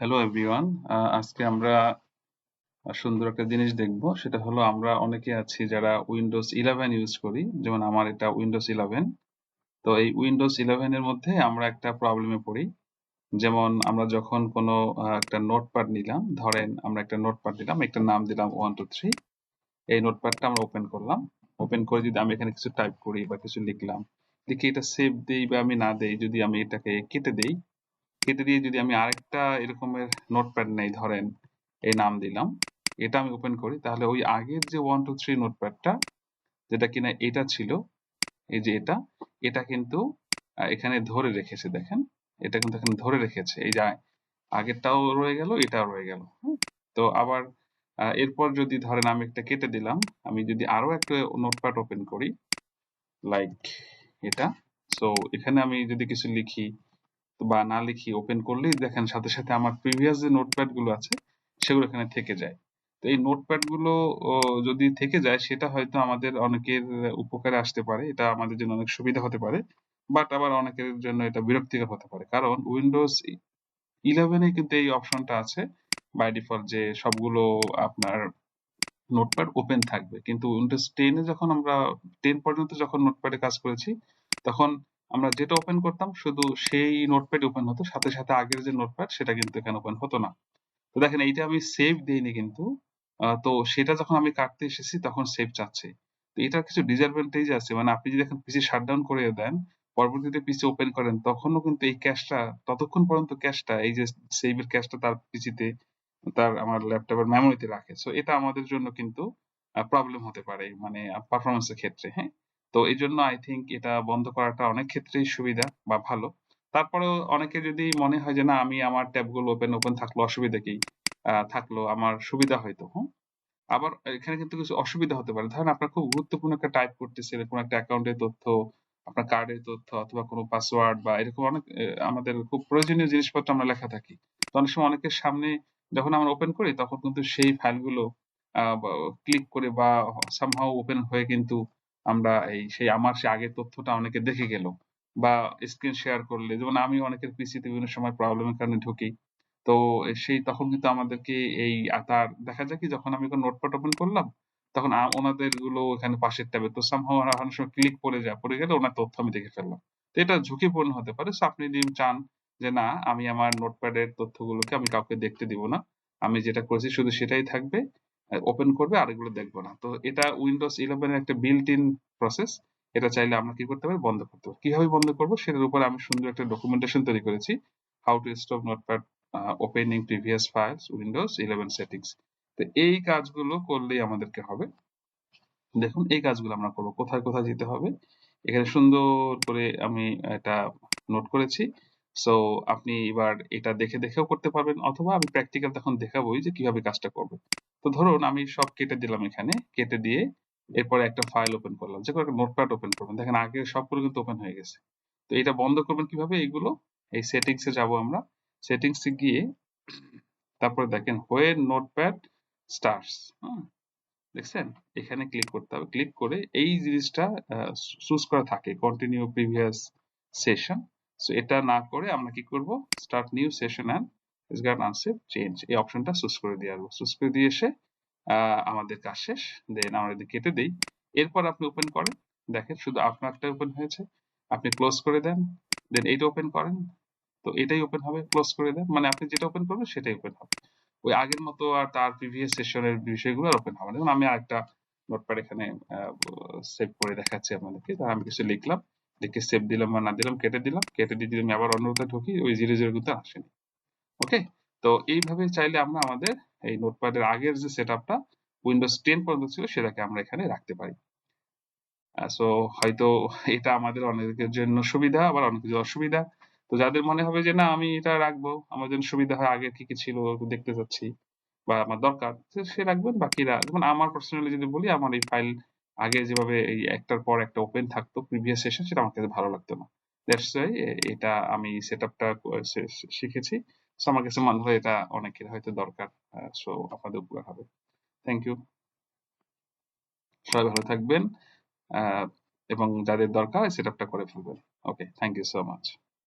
Hello everyone আজকে আমরা সুন্দর একটা জিনিস দেখব। সেটা হলো আমরা অনেকে আছি যারা উইন্ডোজ ইলেভেন ইউজ করি। যেমন আমার এটা উইন্ডোজ ইলেভেন তো এই উইন্ডোজ ইলেভেনের মধ্যে আমরা একটা প্রবলেমে পড়ি। যেমন আমরা যখন কোনো একটা নোটপ্যাড নিলাম, ধরেন আমরা একটা নোটপ্যাড নিলাম, একটা নাম দিলাম ওয়ান টু থ্রি এই নোটপ্যাডটা আমরা ওপেন করলাম। ওপেন করে যদি আমি এখানে কিছু টাইপ করি বা কিছু লিখলাম, লিখে এটা সেভ দিই বা আমি না দেই, যদি আমি এটাকে কেটে দিই কেটে দিয়ে যদি আমি আরেকটা এরকমের নোটপ্যাড নেই, ধরেন, এই নাম দিলাম, এটা আমি ওপেন করি, তাহলে ওই আগের যে ওয়ান টু থ্রি নোটপ্যাডটা যেটা কিনা এটা ছিল, এই যে এটা এটা কিন্তু এখানে ধরে রেখেছে, দেখেন, এটা কিন্তু এখানে ধরে রেখেছে, এই যে আগেরটাও রয়ে গেল, এটাও রয়ে গেল তো আবার এরপর যদি ধরেন আমি একটা কেটে দিলাম, আমি যদি আরও একটা নোটপ্যাড ওপেন করি লাইক এটা সো এখানে আমি যদি কিছু লিখি বা না লিখি ওপেন করলেই দেখেন সাথে সাথে আমার প্রিভিয়াস যে নোটপ্যাডগুলো আছে, সেগুলো এখানে থেকে যায়। তো এই নোটপ্যাডগুলো যদি থেকে যায়, সেটা হয়তো আমাদের অনেকের উপকারে আসতে পারে, এটা আমাদের জন্য অনেক সুবিধা হতে পারে বাট আবার অনেকের জন্য এটা বিরক্তিকর হতে পারে। কারণ উইন্ডোজ ইলেভেনে কিন্তু এই অপশনটা আছে বাই ডিফল্ট যে সবগুলো আপনার নোটপ্যাড ওপেন থাকবে। কিন্তু উইন্ডোজ টেনে যখন আমরা টেন পর্যন্ত যখন নোটপ্যাডে কাজ করেছি, তখন আমরা যেটা ওপেন করতাম শুধু সেই নোটপ্যাড ওপেন হতো, সাথে সাথে আগের যে নোটপ্যাড সেটা কিন্তু এখানে ওপেন হতো না। তো দেখেন এইটা আমি সেভ দিইনি কিন্তু তো সেটা যখন আমি কাটতে এসেছি তখন সেভ চাচ্ছে। তো এটার কিছু ডিসঅ্যাডভান্টেজ আছে মানে আপনি যদি এখন পিসি শাটডাউন করে দেন, পরবর্তীতে পিসি ওপেন করেন, তখনও কিন্তু এই ক্যাশটা ততক্ষণ পর্যন্ত ক্যাশটা এই যে সেভের ক্যাশটা তার পিসিতে তার আমার ল্যাপটপের মেমোরিতে রাখে। সো এটা আমাদের জন্য কিন্তু প্রবলেম হতে পারে মানে পারফরমেন্সের ক্ষেত্রে হ্যাঁ? তো এই জন্য আই থিঙ্ক এটা বন্ধ করাটা অনেক ক্ষেত্রেই সুবিধা বা ভালো। তারপরেও অনেকে যদি মনে হয় যে, না, আমি আমার ট্যাবগুলো ওপেন ওপেন থাকল, অসুবিধা কি? থাকল, আমার সুবিধা হয়তো। হ্যাঁ আবার এখানে কিন্তু কিছু অসুবিধা হতে পারে। ধরেন আপনার খুব গুরুত্বপূর্ণ একটা টাইপ করতেছেন কোনো একটা অ্যাকাউন্টের তথ্য, আপনার কার্ডের তথ্য অথবা কোনো পাসওয়ার্ড বা এরকম অনেক আমাদের খুব প্রয়োজনীয় জিনিসপত্র আমরা লেখা থাকি। তো অনেক সময় অনেকের সামনে যখন আমরা ওপেন করি, তখন কিন্তু সেই ফাইলগুলো ক্লিক করে বা সামহাও ওপেন হয়ে কিন্তু আমরা এই সেই আমার সে আগের তথ্যটা অনেকে দেখে গেল বা স্ক্রিন শেয়ার করলে। যেমন আমি অনেকের পিসিতে বিভিন্ন সময় প্রবলেমের কারণে ঢুকি। তো সেই তখন কিন্তু আমাদেরকে এই তার দেখা যায় কি যখন আমি নোটপ্যাড ওপেন করলাম, তখন ওনাদেরগুলো এখানে পাশের ট্যাবে তো সামহাও অনেক সময় ক্লিক পড়ে যায়, পড়ে গেলে ওনার তথ্য আমি দেখে ফেললাম। তো এটা ঝুঁকিপূর্ণ হতে পারে। আপনি যদি চান যে না, আমি আমার নোটপ্যাডের তথ্যগুলোকে আমি কাউকে দেখতে দিব না, আমি যেটা করেছি শুধু সেটাই থাকবে। ওপেন করবে আর এগুলো দেখব না। তো এটা উইন্ডোজ ইলেভেন একটা বিল্ট ইন প্রসেস এটা চাইলে আমরা কি করতে পারি? বন্ধ করতে পারি। কীভাবে বন্ধ করব? সেটার উপরে আমি সুন্দর একটা ডকুমেন্টেশন তৈরি করেছি। How to stop Notepad opening previous files Windows eleven settings তো এই কাজগুলো করলেই আমাদেরকে হবে। দেখুন, এই কাজগুলো আমরা করব। কোথায় কোথায় যেতে হবে? এখানে সুন্দর করে আমি এটা নোট করেছি। সো আপনি এবার এটা দেখে দেখেও করতে পারবেন, অথবা আমি প্র্যাকটিক্যাল তখন দেখাবোই যে কীভাবে কাজটা করবে। তো ধরুন আমি সব কেটে দিলাম এখানে, কেটে দিয়ে এরপরে একটা ফাইল ওপেন করলাম, যে কোনো নোটপ্যাড ওপেন করবেন। দেখেন আগে সবগুলো কিন্তু ওপেন হয়ে গেছে। তো এটা বন্ধ করবেন কীভাবে এইগুলো? এই সেটিংস এ যাব আমরা। সেটিংস এ গিয়ে তারপরে দেখেন হোয়ে নোটপ্যাড স্টার্স দেখছেন? এখানে ক্লিক করতে হবে। ক্লিক করে এই জিনিসটা চুজ করা থাকে কন্টিনিউ প্রিভিয়াস সেশন সো এটা না করে আমরা কি করব? Start new session and discard unsaved change এই অপশনটা চুজ করে দিয়ে আসব। চুজ করে দিয়ে এসে আমাদের কাজ শেষ। দেন আমরা যদি কেটে দিই। এরপর আপনি ওপেন করেন। দেখেন, শুধু আপনারটা ওপেন হয়েছে। আপনি ক্লোজ করে দেন। দেন এইটা ওপেন করেন। তো এটাই ওপেন হবে। ক্লোজ করে দেন। মানে আপনি যেটা ওপেন করবেন, সেটাই ওপেন হবে। ওই আগের মতো আর তার প্রিভিয়াস সেশনের বিষয়গুলো আর ওপেন হবে না। আমি আরেকটা নোটপ্যাড এখানে সেভ করে দেখাচ্ছি আপনাদেরকে। আমি কিছু লিখলাম। লিখে সেভ দিলাম বা না দিলাম, কেটে দিলাম, কেটে দিয়ে যদি আমি আবার অন্যটা ঢুকি, ওই জিরো জিরো কিন্তু আসেনি। ওকে তো এইভাবে চাইলে আমরা আমাদের এই নোটপ্যাডের আগের যে সেটআপটা উইন্ডোজ টেন পর্যন্ত ছিল, সেটাকে আমরা এখানে রাখতে পারি। সো হয়তো এটা আমাদের অনেকের জন্য সুবিধা, আবার অনেক কিছু অসুবিধা। তো যাদের মনে হবে যে, না, আমি এটা রাখব, আমার জন্য সুবিধা হয়, আগে কি কি ছিল দেখতে চাচ্ছি, বা আমার দরকার সে রাখবেন, বাকিরা, যেমন আমার পার্সোনালি যদি বলি, আমার এই ফাইল আগে যেভাবে এই একটার পর একটা ওপেন থাকতো প্রিভিয়াস সেশন সেটা আমার কাছে ভালো লাগতো না। দ্যাটস ওয়াই এটা আমি সেটআপটা শিখেছি। সো আমার কাছে মনে হয় এটা অনেকের হয়তো দরকার সো আপনাদের উপকার হবে। থ্যাংক ইউ সবাই ভালো থাকবেন এবং যাদের দরকার সেটআপটা করে ফেলবেন। Okay thank you so much